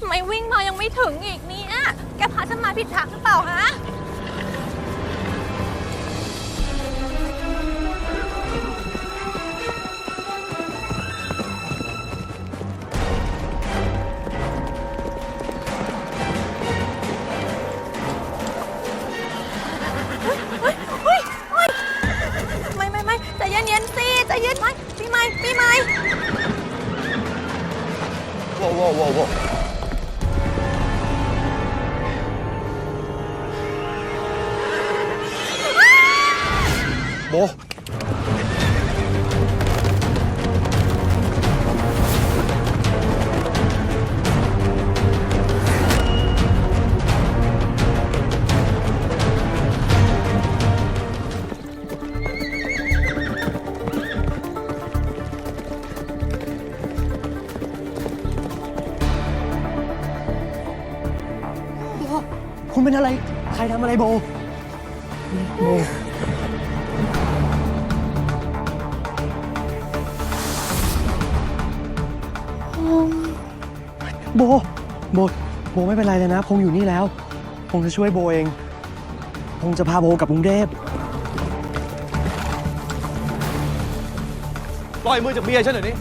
ทำไมวิ่งมายังไม่ถึงอีกเนี่ยแกพาฉันมาผิดทางหรือเปล่าฮะ เฮ้ยเฮ้ยเฮ้ยไม่ไม่ไม่ใจเย็นๆสิใจเย็นไหมพี่ไม่พี่ไม่ ว้วว้วว้วโว้ โบคุณเป็นอะไร ใครทำอะไรโบ โบ โบ โบ โบไม่เป็นไรเลยนะ พงอยู่นี่แล้ว พงจะช่วยโบเอง พงจะพาโบกลับกรุงเทพปล่อยมือจากเมียฉันเดี๋ยวนี้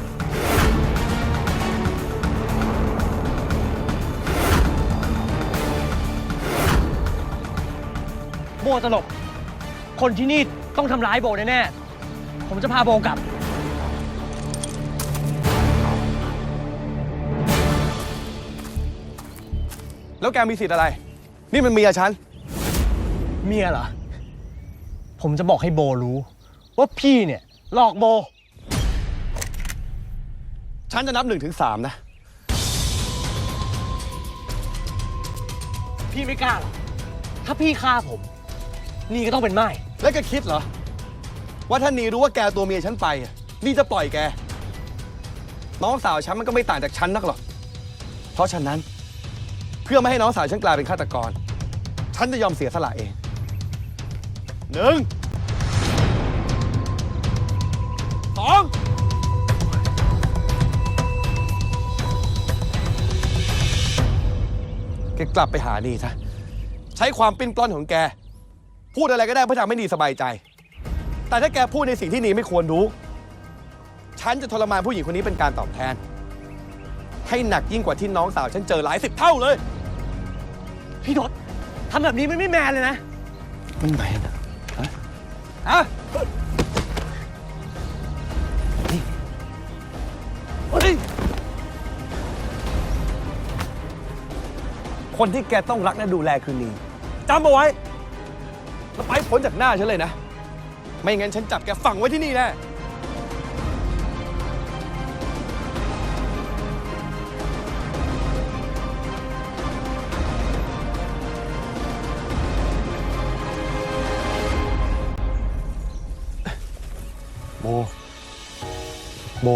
โบตลก คนที่นี่ ต้องทำร้ายโบแน่ๆ ผมจะพาโบกลับ แล้วแกมีสิทธิ์อะไร นี่มันเมียฉัน เมียเหรอ ผมจะบอกให้โบรู้ ว่าพี่เนี่ยหลอกโบ ฉันจะนับหนึ่งถึงสามนะ พี่ไม่กล้าหรอกถ้าพี่ฆ่าผม นี่ก็ต้องเป็นไม้ แล้วแกคิดเหรอ ว่าถ้านีรู้ว่าแกตัวเมียฉันไปอะนี่จะปล่อยแก น้องสาวฉันมันก็ไม่ต่างจากฉันนักหรอก เพราะฉะนั้น เพื่อไม่ให้น้องสาวฉันกลายเป็นฆาตกร ฉันจะยอมเสียสละเองหนึ่งสอง แกกลับไปหานีซะใช้ความปิ้นปล้อนของแก พูดอะไรก็ได้เพื่อทำให้นีสบายใจ แต่ถ้าแกพูดในสิ่งที่นีไม่ควรรู้ ฉันจะทรมานผู้หญิงคนนี้เป็นการตอบแทน ให้หนักยิ่งกว่าที่น้องสาวฉันเจอหลายสิบเท่าเลย พี่ทศทำแบบนี้มันไม่แมนเลยนะ มันแมนอะฮะฮะนี่เฮ้ยคนที่แกต้องรักและดูแลคือนีจำเอาไว้ แล้วไปพ้นจากหน้าฉันเลยนะ ไม่งั้นฉันจับแกฝังไว้ที่นี่แน่ โบ โบ